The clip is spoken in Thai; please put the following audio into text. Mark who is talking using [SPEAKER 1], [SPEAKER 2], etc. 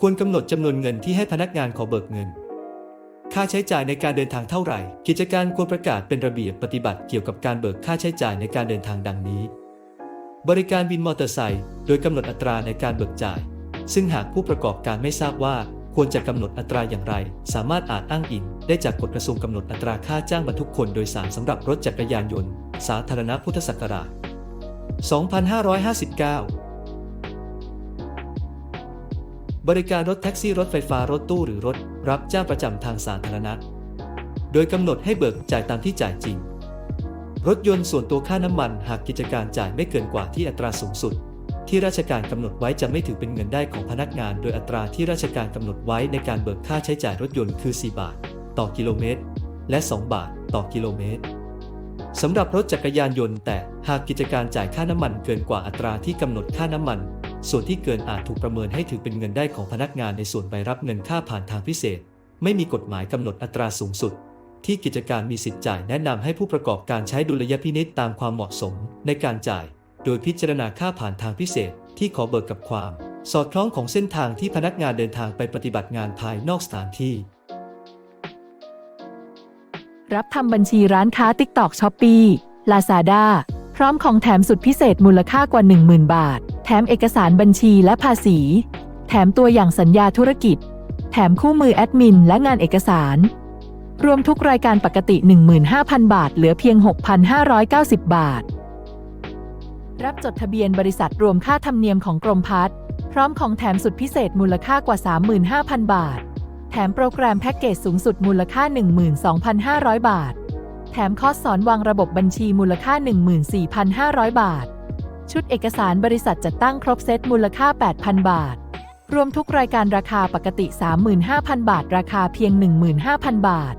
[SPEAKER 1] ควรกำหนดจำนวนเงินที่ให้พนักงานขอเบิกเงิน ค่าใช้จ่ายในการเดินทางเท่าไหร่ กิจการควรประกาศเป็นระเบียบปฏิบัติเกี่ยวกับการเบิกค่าใช้จ่ายในการเดินทางดังนี้ บริการวินมอเตอร์ไซค์โดยกำหนดอัตราในการเบิกจ่าย ซึ่งหากผู้ประกอบการไม่ทราบว่าควรจะกำหนดอัตราอย่างไร สามารถอาจอ้างอิงได้จากกฎกระทรวงกำหนดอัตราค่าจ้างบรรทุกคนโดยสารสำหรับรถจักรยานยนต์ สาธารณพุทธศักราช 2559 บริการรถแท็กซี่รถไฟฟ้ารถตู้หรือรถ รับจ้างประจำทางสาธารณะ โดยกำหนดให้เบิกจ่ายตามที่จ่ายจริง รถยนต์ส่วนตัวค่าน้ำมันหากกิจการจ่ายไม่เกินกว่าที่อัตราสูงสุด ที่ราชการกำหนดไว้จะไม่ถือเป็นเงินได้ของพนักงาน โดยอัตราที่ราชการกำหนดไว้ในการเบิกค่าใช้จ่ายรถยนต์คือ 4 บาท ต่อกิโลเมตร และ 2 บาท ต่อกิโลเมตรสำหรับรถจักรยานยนต์แต่หากกิจการจ่ายค่าน้ำมันเกินกว่าอัตราที่กำหนดค่าน้ำมัน ส่วนที่เกินอาจถูกประเมินให้ถือเป็นเงินได้ของพนักงานในส่วนใบรับเงินค่าผ่านทางพิเศษ ไม่มีกฎหมายกำหนดอัตราสูงสุด ที่กิจการมีสิทธิ์จ่ายแนะนำให้ผู้ประกอบการใช้ดุลยพินิษตามความเหมาะสมในการจ่าย โดยพิจารณาค่าผ่านทางพิเศษที่ขอเบิกกับความ สอดคล้องของเส้นทางที่พนักงานเดินทางไปปฏิบัติงานภายนอกสถานที่
[SPEAKER 2] รับทำบัญชีร้านค้า TikTok Shopee Lazada พร้อมของแถมสุดพิเศษมูลค่ากว่า 10,000 บาท แถมเอกสารบัญชีและภาษี แถมตัวอย่างสัญญาธุรกิจ แถมคู่มือแอดมินและงานเอกสาร รวมทุกรายการปกติ 15,000 บาท เหลือเพียง 6,590 บาท รับจดทะเบียนบริษัทรวมค่าธรรมเนียมของกรมพัฒน์พร้อมของแถมสุดพิเศษมูลค่ากว่า 35,000 บาท แถมโปรแกรมแพ็กเกจสูงสุดมูลค่า 12,500 บาท ถมคอร์สสอนวางระบบบัญชีมูลค่า 14,500 บาท ชุดเอกสารบริษัทจัดตั้งครบเซตมูลค่า 8,000 บาท รวมทุกรายการราคาปกติ 35,000 บาท ราคาเพียง 15,000 บาท